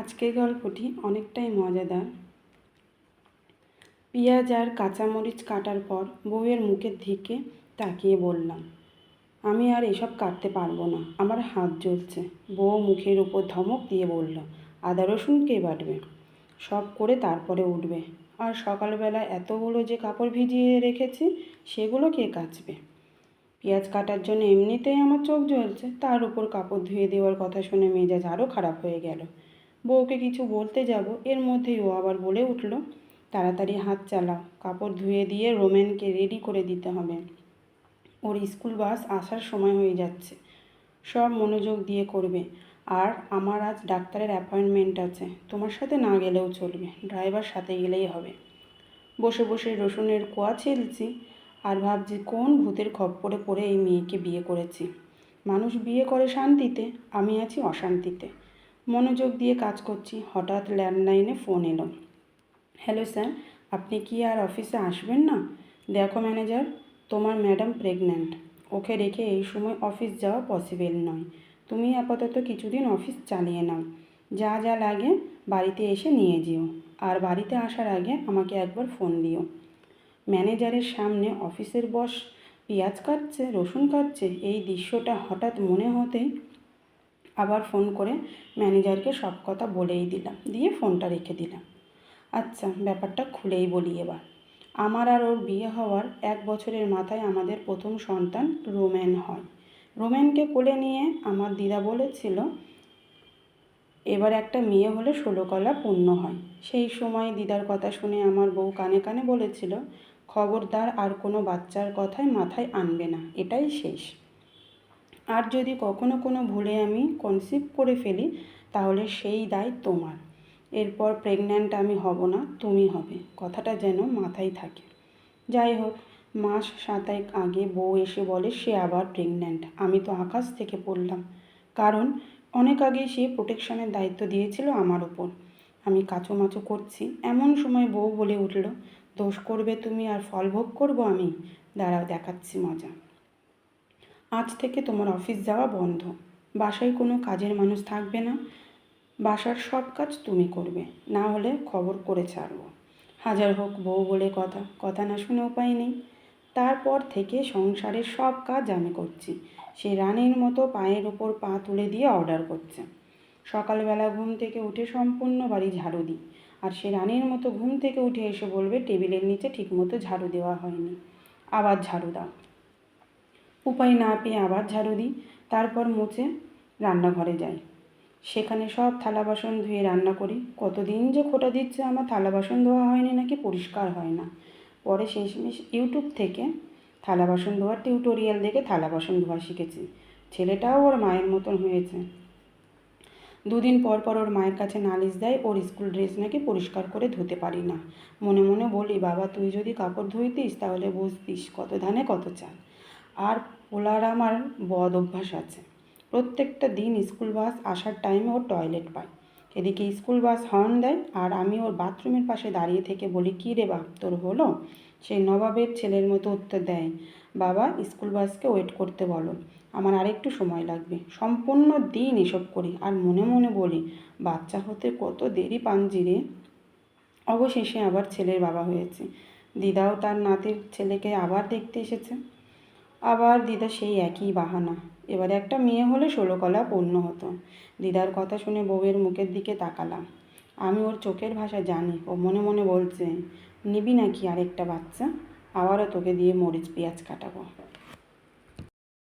আজকের গল্পটি অনেকটাই মজাদার। পেঁয়াজ আর কাঁচামরিচ কাটার পর বউয়ের মুখের দিকে তাকিয়ে বললাম, আমি আর এসব কাটতে পারব না, আমার হাত জ্বলছে। বউ মুখের উপর ধমক দিয়ে বলল, আদা রসুন কে বাটবে? সব করে তারপরে উঠবে। আর সকালবেলা এতগুলো যে কাপড় ভিজিয়ে রেখেছি, সেগুলো কে কাচবে? পেঁয়াজ কাটার জন্য এমনিতেই আমার চোখ জ্বলছে, তার উপর কাপড় ধুয়ে দেওয়ার কথা শুনে মেজাজ আরও খারাপ হয়ে গেল। বউকে কিছু বলতে যাব, এর মধ্যেই ও আবার বলে উঠল, তাড়াতাড়ি হাত চালাও, কাপড় ধুয়ে দিয়ে রোমেনকে রেডি করে দিতে হবে। ওর স্কুল বাস আসার সময় হয়ে যাচ্ছে। সব মনোযোগ দিয়ে করবে। আর আমার আজ ডাক্তারের অ্যাপয়েন্টমেন্ট আছে। তোমার সাথে না গেলেও চলবে। ড্রাইভার সাথে গেলেই হবে। বসে বসে রসুনের কোয়া ছেলছি আর ভাবছি কোন ভূতের খপ্পরে পড়ে এই মেয়েকে বিয়ে করেছি। মানুষ বিয়ে করে শান্তিতে, আমি আছি অশান্তিতে। মনোযোগ দিয়ে কাজ করছি। হঠাৎ ল্যান্ডলাইনে ফোন এলো। হ্যালো স্যার, আপনি কি আর অফিসে আসবেন না? দেখো ম্যানেজার, তোমার ম্যাডাম প্রেগন্যান্ট। ওকে রেখে এই সময় অফিস যাওয়া পসিবল নয়। তুমি আপাতত কিছুদিন অফিস চালিয়ে নাও। যা যা লাগে বাড়িতে এসে নিয়ে যেও। আর বাড়িতে আসার আগে আমাকে একবার ফোন দিও। ম্যানেজারের সামনে অফিসের বস পেঁয়াজ কাটছে, রসুন কাটছে, এই দৃশ্যটা হঠাৎ মনে হতেই আবার ফোন করে ম্যানেজারকে সব কথা বলেই দিলাম, দিয়ে ফোনটা রেখে দিলাম। আচ্ছা ব্যাপারটা খুলেই বলি এবার। আমার আর ওর বিয়ে হওয়ার এক বছরের মাথায় আমাদের প্রথম সন্তান রোম্যান হয়। রোম্যানকে কোলে নিয়ে আমার দিদা বলেছিল, এবার একটা মেয়ে হলে ষোলো কলা পূর্ণ হয়। সেই সময় দিদার কথা শুনে আমার বউ কানে কানে বলেছিল, খবরদার আর কোনো বাচ্চার কথায় মাথায় আনবে না। এটাই শেষ। আর যদি কখনো কোনো ভুলে আমি কনসিভ করে ফেলি, তাহলে সেই দায় তোমার। এরপর প্রেগন্যান্ট আমি হব না, তুমি হবে। কথাটা যেন মাথায় থাকে। যাই হোক, মাস সাতাইক আগে বউ এসে বলে, সে আবার প্রেগন্যান্ট আমি তো আকাশ থেকে পড়লাম। কারণ অনেক আগে সে প্রোটেকশনের দায়িত্ব দিয়েছিল আমার ওপর আমি কাচুমাচু করছি। এমন সময় বউ বলে উঠল, দোষ করবে তুমি আর ফল ভোগ করব আমি? দাঁড়াও, দেখাচ্ছি মজা। আজ থেকে তোমার অফিস যাওয়া বন্ধ। বাসায় কোনো কাজের মানুষ থাকবে না। বাসার সব কাজ তুমি করবে, না হলে খবর করে ছাড়বো। হাজার হোক বউ বলে কথা কথা না শুনে উপায় নেই। তারপর থেকে সংসারের সব কাজ আমি করছি। সে রানীর মতো পায়ের ওপর পা তুলে দিয়ে অর্ডার করছে। সকালবেলা ঘুম থেকে উঠে সম্পূর্ণ বাড়ি ঝাড়ু দিই। আর সে রানীর মতো ঘুম থেকে উঠে এসে বলবে টেবিলের নিচে ঠিকমতো ঝাড়ু দেওয়া হয়নি। আবার ঝাড়ু দাও। উপায় না পেয়ে আবার ঝাড়ু দিই, তারপর মুছে রান্নাঘরে যাই। সেখানে সব থালা বাসন ধুয়ে রান্না করি। কতদিন যে খোটা দিচ্ছে আমার থালা বাসন ধোয়া হয়নি নাকি পরিষ্কার হয় না। পরে শেষমেশ ইউটিউব থেকে থালা বাসন ধোয়ার টিউটোরিয়াল দেখে থালা বাসন ধোয়া শিখেছি। ছেলেটাও ওর মায়ের মতন হয়েছে। দুদিন পর পর ওর মায়ের কাছে নালিশ দেয়, ওর স্কুল ড্রেস নাকি পরিষ্কার করে ধুতে পারি না। মনে মনে বলি, বাবা, তুই যদি কাপড় ধুইতিস তাহলে বুঝতিস কত ধানে কত চাল। আর ওলার আমার বদ অভ্যাস আছে। প্রত্যেকটা দিন স্কুল বাস আসার টাইমে ও টয়লেট পায়। এদিকে স্কুল বাস হর্ন দেয় আর আমি ওর বাথরুমের পাশে দাঁড়িয়ে থেকে বলি, কী রে বাপ তোর হলো? সেই নবাবের ছেলের মতো উত্তর দেয়, বাবা, স্কুল বাসকে ওয়েট করতে বলো। আমার আরেকটু সময় লাগবে। সম্পূর্ণ দিন এসব করি আর মনে মনে বলি, বাচ্চা হতে কত দেরি পাঞ্জিরে অবশেষে আবার ছেলের বাবা হয়েছে। দিদাও তার নাতির ছেলেকে আবার দেখতে এসেছে। আবার দিদা সেই একই বাহানা। এবারে একটা মেয়ে হলে ষোলো কলা পূর্ণ হতো। দিদার কথা শুনে বউয়ের মুখের দিকে তাকালাম। আমি ওর চোখের ভাষা জানি, ও মনে মনে বলছে, নিবি নাকি আরেকটা বাচ্চা? আবারও তোকে দিয়ে মরিচ পেঁয়াজ কাটাবো।